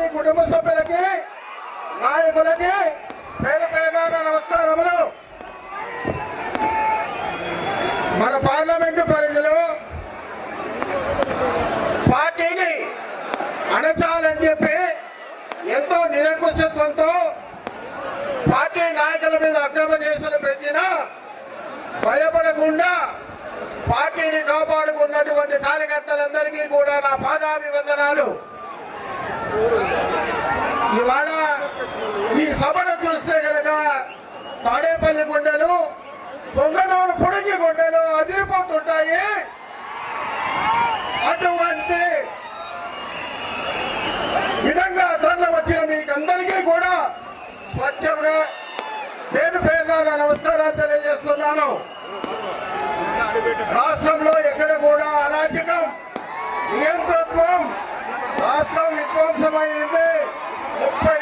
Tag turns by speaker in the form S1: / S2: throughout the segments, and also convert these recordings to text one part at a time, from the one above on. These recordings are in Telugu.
S1: పార్టీ కుటుంబ సభ్యులకి నాయకులకి పేరు పేరున నమస్కారములు. మన పార్లమెంటు పరిధిలో పార్టీని అణచాలని చెప్పి ఎంతో నిరంకుశత్వంతో పార్టీ నాయకుల మీద అక్రమ కేసులు పెట్టినా భయపడకుండా పార్టీని కాపాడుకున్నటువంటి కార్యకర్తలందరికీ కూడా నా పాదాభివందనాలు. ఇవాళ ఈ సభను చూస్తే కనుక తాడేపల్లి గుండెలు పొంగనూరు పుడికి గుండెలు అదిరిపోతుంటాయి. అటువంటి విధంగా ధరలు వచ్చిన మీకందరికీ కూడా స్వచ్ఛంగా పేరు పేరున నమస్కారాలు తెలియజేస్తున్నాను. రాష్ట్రంలో ఎక్కడ కూడా అరాచకం నియంతృత్వం రాష్ట్రం విధ్వంసమైంది ముప్పై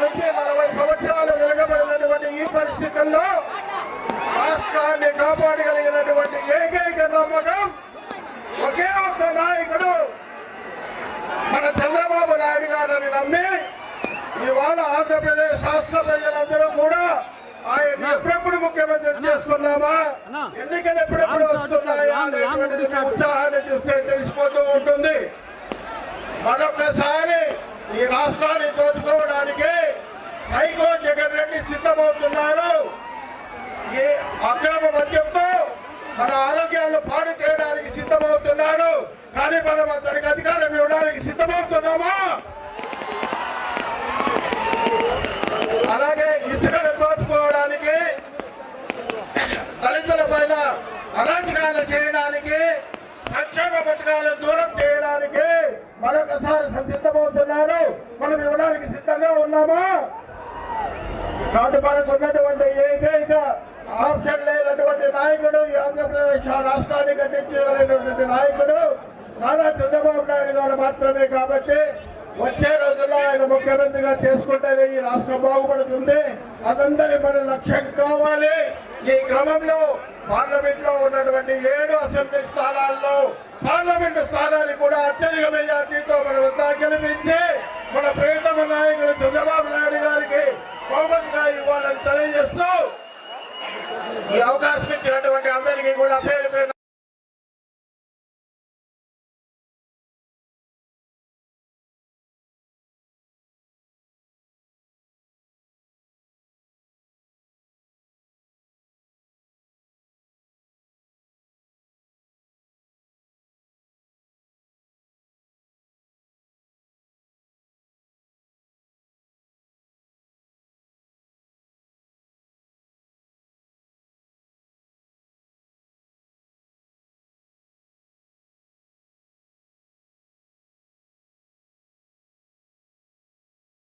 S1: నుంచి నలభై సంవత్సరాలు వెలుగబడినటువంటి ఈ పరిస్థితుల్లో రాష్ట్రాన్ని కాపాడగలిగినటువంటి ఏకైక నమ్మకం ఒకే ఒక్క నాయకుడు మన చంద్రబాబు నాయుడు గారిని నమ్మి ఇవాళ ఆంధ్రప్రదేశ్ రాష్ట్ర ప్రజలందరూ కూడా ఆయన ఎప్పుడెప్పుడు ముఖ్యమంత్రి చేసుకున్నామా? ఎన్నికలు ఎప్పుడెప్పుడు వస్తున్నాయా అనేటువంటిది ఉత్సాహాన్ని చూస్తే తెలిసిపోతూ ఉంటుంది. మరొకసారి ఈ రాష్ట్రాన్ని దోచుకోవడానికి సైకో జగన్ రెడ్డి సిద్ధమవుతున్నారు. ఈ అక్రమ మద్యంతో మన ఆరోగ్యాలను పాడు చేయడానికి సిద్ధమవుతున్నారు. కానీ మనం అతనికి అధికారం ఇవ్వడానికి సిద్ధమవుతున్నామా? అలాగే ఇసుకను దోచుకోవడానికి దళితుల పైన అరాచకాలు చేయడానికి సంక్షేమ పథకాలను దూరం మరొకసారి సిద్ధమవుతున్నారు మనం ఇవ్వడానికి సిద్ధంగా ఉన్నామా? కాబట్టి మనకు ఉన్నటువంటి ఏకైక ఆప్షన్ లేనటువంటి నాయకుడు ఈ ఆంధ్రప్రదేశ్ రాష్ట్రాన్ని కట్టించగలిగినటువంటి నాయకుడు నారా చంద్రబాబు నాయుడు గారు మాత్రమే కాబట్టి వచ్చే రోజుల్లో ఆయన ముఖ్యమంత్రిగా చేసుకుంటేనే ఈ రాష్ట్రం బాగుపడుతుంది. అదందరి మన లక్ష్యం కావాలి. ఈ క్రమంలో పార్లమెంట్లో ఉన్నటువంటి ఏడు అసెంబ్లీ స్థానాల్లో పార్లమెంట్ స్థానాన్ని కూడా అత్యధిక మెజార్టీతో మనమంతా గెలిపించి మన ప్రియతమ నాయకుడు చంద్రబాబు నాయుడు గారికి బహుమతిగా ఇవ్వాలని తెలియజేస్తూ ఈ అవకాశం ఇచ్చినటువంటి అందరికీ కూడా పేరు పేరు